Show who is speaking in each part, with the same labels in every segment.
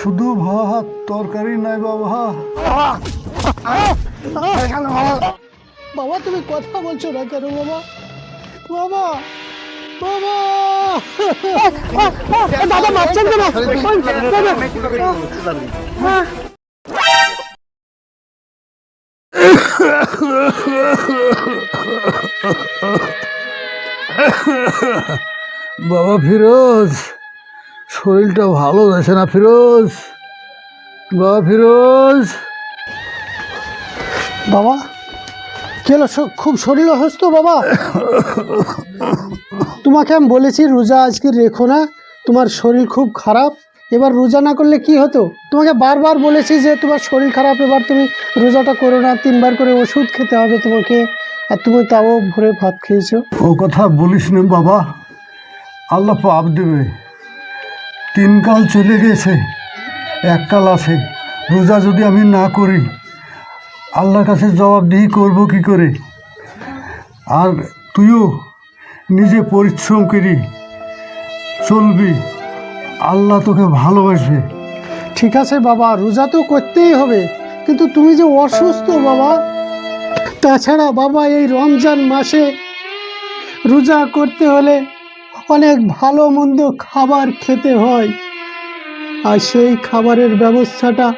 Speaker 1: শুধু ভাত তরকারি নাই বাবা।
Speaker 2: বাবা তুমি কথা বলছো না কেন বাবা? বাবা বাবা। দাদা মারছেন
Speaker 1: বাবা ফিরোজ। শরীরটা ভালো যাচ্ছে না ফিরোজ? বাবা ফিরোজ?
Speaker 2: বাবা কেন খুব শরীর অসুস্থ বাবা। তোমাকে আমি বলেছি রোজা আজকে রেখো না। তোমার শরীর খুব খারাপ। এবার রোজা না করলে কি হতো? তোমাকে বারবার বলেছি যে তোমার শরীর খারাপ এবার তুমি রোজাটা করো না। তিনবার করে ওষুধ খেতে হবে তোমাকে। আর তুমি তাও ভরে ভাত খেয়েছো।
Speaker 1: ও কথা বলিস না বাবা। আল্লাহ পাপ দেবে। তিন কাল চলে গেছে, এক কাল আছে। রোজা যদি আমি না করি, আল্লাহর কাছে জবাবদিহি করব কি করে? আর তুইও নিজে পরিশ্রম করি, চলবি। আল্লাহ তোকে ভালোবাসবে।
Speaker 2: ঠিক আছে বাবা, রোজা তো করতেই হবে, কিন্তু তুমি যে অসুস্থ বাবা, তাছাড়া বাবা এই রমজান মাসে রোজা করতে হলে অনেক ভালো মন্দ খাবার খেতে হয়। আর সেই খাবারের ব্যবস্থাটা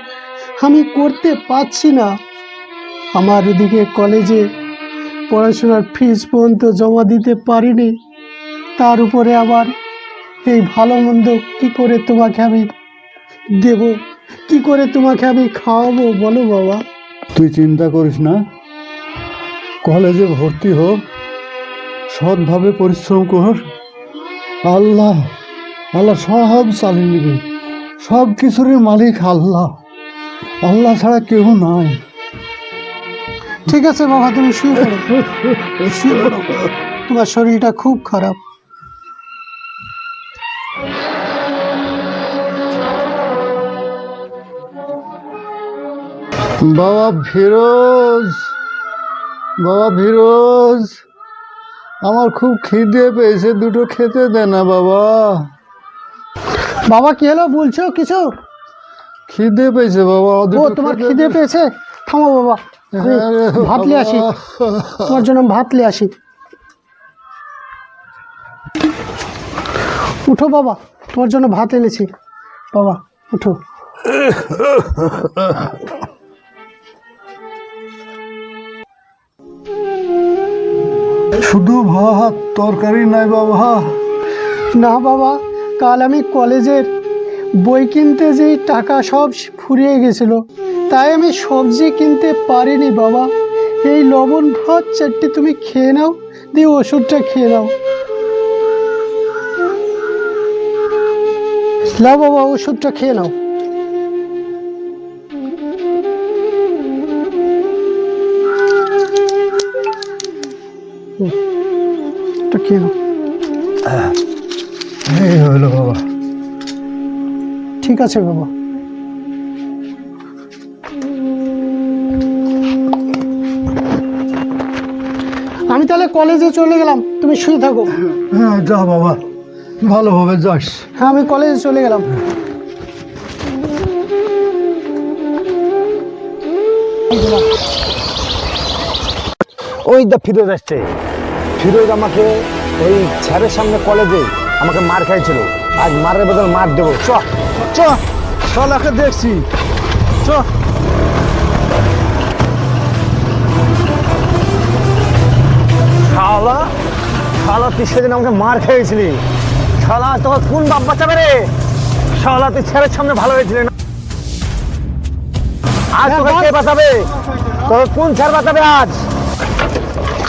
Speaker 2: আমি করতে পারছি না। আমার ওদিকে কলেজে পড়াশোনার ফিস পর্যন্ত জমা দিতে পারিনি। তার উপরে আবার এই ভালো মন্দ কী করে তোমাকে আমি দেব? কি করে তোমাকে আমি খাওয়াবো? বলো বাবা।
Speaker 1: তুই চিন্তা করিস না। কলেজে ভর্তি হোক সৎভাবে পরিশ্রম কর। আল্লাহ আল্লাহ সব চালিয়ে নেবে, সব কিছুরই মালিক আল্লাহ। আল্লাহ ছাড়া কেউ নাই।
Speaker 2: ঠিক আছে বাবা, তুমি শুয়ে তোমার শরীরটা খুব খারাপ।
Speaker 1: বাবা ফিরোজ বাবা ফিরোজ। আমার খুব খিদে পেয়েছে দুটো খেতে দে না বাবা।
Speaker 2: বাবা কি হলো? বলছো কিছু?
Speaker 1: খিদে পেয়েছে বাবা
Speaker 2: ও তোমার খিদে পেয়েছে? থামো বাবা আমি
Speaker 1: হ্যাঁ
Speaker 2: ভাত নিয়ে আসি। তোমার জন্য ভাত নিয়ে আসি। উঠো বাবা তোমার জন্য ভাত এনেছি। বাবা উঠো।
Speaker 1: শুধু ভাত, তরকারি নাই বাবা।
Speaker 2: না বাবা, কাল আমি কলেজের বই কিনতে যেই টাকা সব ফুরিয়ে গেছিল, তাই আমি সবজি কিনতে পারিনি বাবা। এই লবণ ভাত চারটে তুমি খেয়ে নাও, দিয়ে ওষুধটা খেয়ে নাও। নাও বাবা, ওষুধটা খেয়ে নাও। খেয়ে নাও
Speaker 1: এই হলো বাবা।
Speaker 2: ঠিক আছে বাবা। আমি তাহলে কলেজে চলে গেলাম তুমি শুয়ে থাকো।
Speaker 1: হ্যাঁ যা বাবা ভালোভাবে যাস।
Speaker 2: হ্যাঁ আমি কলেজে চলে গেলাম।
Speaker 3: ওই দা ফিরোজ আসছে। ফিরোজ আমাকে ওই স্যারের সামনে কলেজে আমাকে মার খাইছিল। আজ মারের বদল মার দেবো। চ চ,
Speaker 1: শালাকে দেখছি।
Speaker 3: চ। শালা? শালা, তুই সেদিন আমাকে মার খেয়েছিলি। শালা তোর কোন বাপ বাঁচাবে রে? শালা, তুই ছেলের সামনে ভালো হয়েছিলি না? আজ তোকে কে বাঁচাবে? তোর কোন স্যার বাঁচাবে আজ?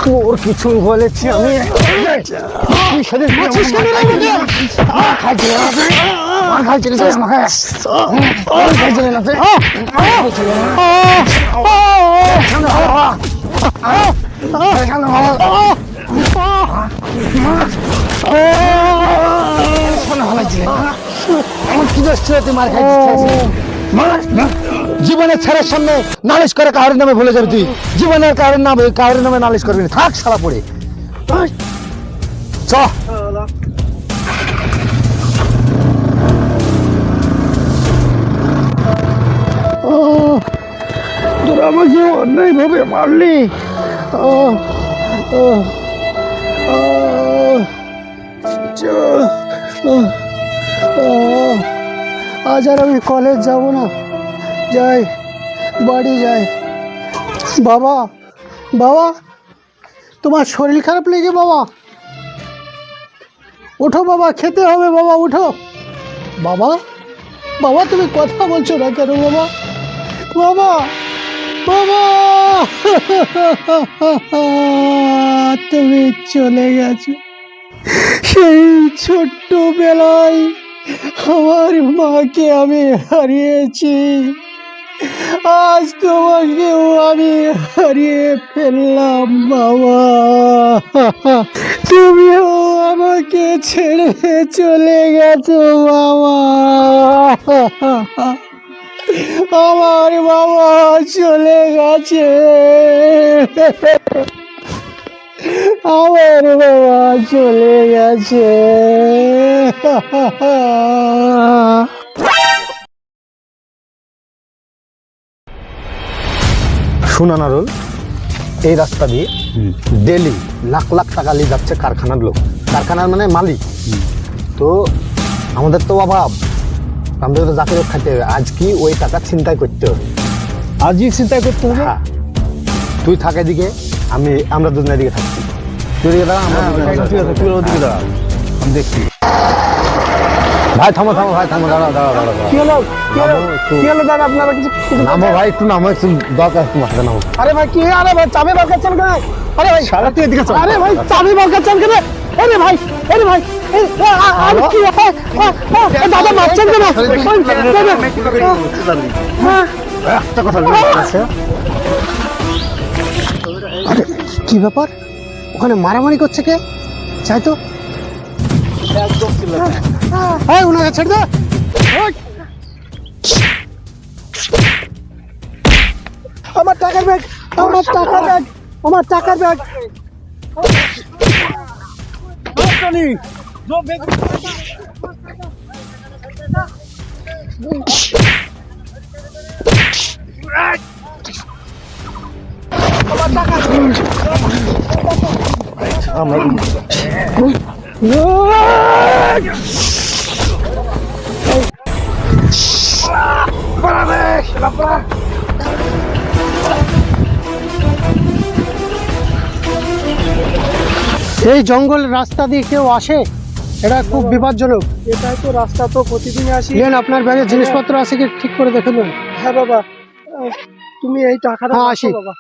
Speaker 3: তোর কিছু বলেছি আমি মার না? মার? মার না। আমার কি দোষ ছিল তুই মার খাইছিস জীবনে ছেলের সামনে নালিশ করে কারোর নামে ভুলে যাবি তুই। জীবনের কারোর নামে কারোর নামে নালিশ করবি থাক সারা পড়ে। চ। মারলি।
Speaker 2: আজ আর আমি কলেজ যাব না। যাই বাড়ি যাই বাবা বাবা, তোমার শরীর খারাপ লেগে বাবা? ওঠো বাবা, খেতে হবে বাবা উঠো বাবা বাবা, তুমি কথা বলছো না কেন বাবা? বাবা বাবা! তুমি চলে গেছো। সেই ছোট্টবেলায় আমার মাকে আমি হারিয়েছি। আজ তোমাকেও আমি হারিয়ে ফেললাম, বাবা। তুমিও আমাকে ছেড়ে চলে গেছো, বাবা। আমার বাবা চলে গেছে। আমার বাবা চলে গেছে।
Speaker 3: শোনা নারুল এই রাস্তা দিয়ে ডেলি লাখ লাখ টাকা নিয়ে যাচ্ছে কারখানার লোক। কারখানার মানে মালিক। তো আমাদের তো অভাব। আমাদের তো জাতীয় খাইতে হবে। আজ কি ওই টাকা চিন্তাই করতে হবে?
Speaker 2: আজই চিন্তা করতে হবে?
Speaker 3: হ্যাঁ। তুই থাক এদিকে আমি আমরা দুজনের দিকে থাকছি। তুই এদিকে দাঁড়া আমরা
Speaker 4: আমি দেখছি।
Speaker 3: ভাই থামো থামো ভাই থামো দাঁড়াও দাঁড়াও দাঁড়াও।
Speaker 2: কি হলো কি হলো কি হলো দাদা আপনারা কিছু
Speaker 3: নামো ভাই একটু নামো একটু দরকার তোমার সাথে নামো
Speaker 2: আরে ভাই কি আরে ভাই চাবি বার করছেন কেন আরে ভাই
Speaker 3: সারা তুই এদিকে চল
Speaker 2: আরে ভাই চাবি বার করছেন কেন আরে ভাই আরে ভাই আরে কি দাদা মারছেন কেন হ্যাঁ,
Speaker 3: একটা কথা
Speaker 2: কি ব্যাপার ওখানে মারামারি করছে কে চাই তো হ্যাঁ ওনাকে ছেড়ে দে। আমার টাকার ব্যাগ আমার টাকার ব্যাগ আমার টাকার ব্যাগ। এই জঙ্গল রাস্তা দিয়ে কেউ আসে? এটা খুব বিপজ্জনক।
Speaker 5: এটাই তো রাস্তা তো প্রতিদিনই আসি।
Speaker 2: নেন আপনার ব্যাগে জিনিসপত্র আছে কি? ঠিক করে দেখে নেন
Speaker 5: হ্যাঁ বাবা। তুমি এই টাকাটা
Speaker 2: হ্যাঁ, আসি।
Speaker 5: বাবা।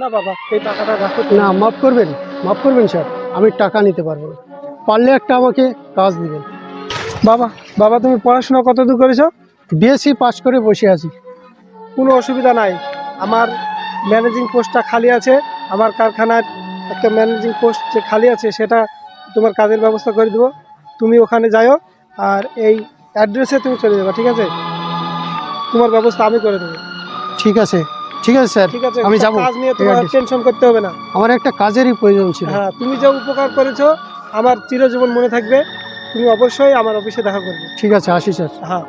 Speaker 5: না বাবা এই টাকাটা রাখো
Speaker 2: না মাফ করবেন মাফ করবেন স্যার। আমি টাকা নিতে পারব না। পারলে একটা আমাকে কাজ দিবেন।
Speaker 5: বাবা বাবা তুমি পড়াশোনা কতদূর করেছ?
Speaker 2: বিএসসি পাস করে বসে আছি।
Speaker 5: কোনো অসুবিধা নাই। আমার ম্যানেজিং পোস্টটা খালি আছে। আমার কারখানার একটা ম্যানেজিং পোস্ট যে খালি আছে সেটা তোমার কাজের ব্যবস্থা করে দেবো। তুমি ওখানে যাও আর এই অ্যাড্রেসে তুমি চলে যাবে ঠিক আছে? তোমার ব্যবস্থা আমি করে দেবো।
Speaker 2: ঠিক আছে। ঠিক আছে স্যার।
Speaker 5: ঠিক আছে
Speaker 2: আমি যাব।
Speaker 5: কাজ নিয়ে তোমার টেনশন করতে হবে না।
Speaker 2: আমার একটা কাজেরই প্রয়োজন ছিল।
Speaker 5: হ্যাঁ তুমি যে উপকার করেছ আমার চিরজীবন মনে থাকবে। তুমি অবশ্যই আমার অফিসে দেখা করবে।
Speaker 2: ঠিক আছে আসি স্যার।
Speaker 5: হ্যাঁ।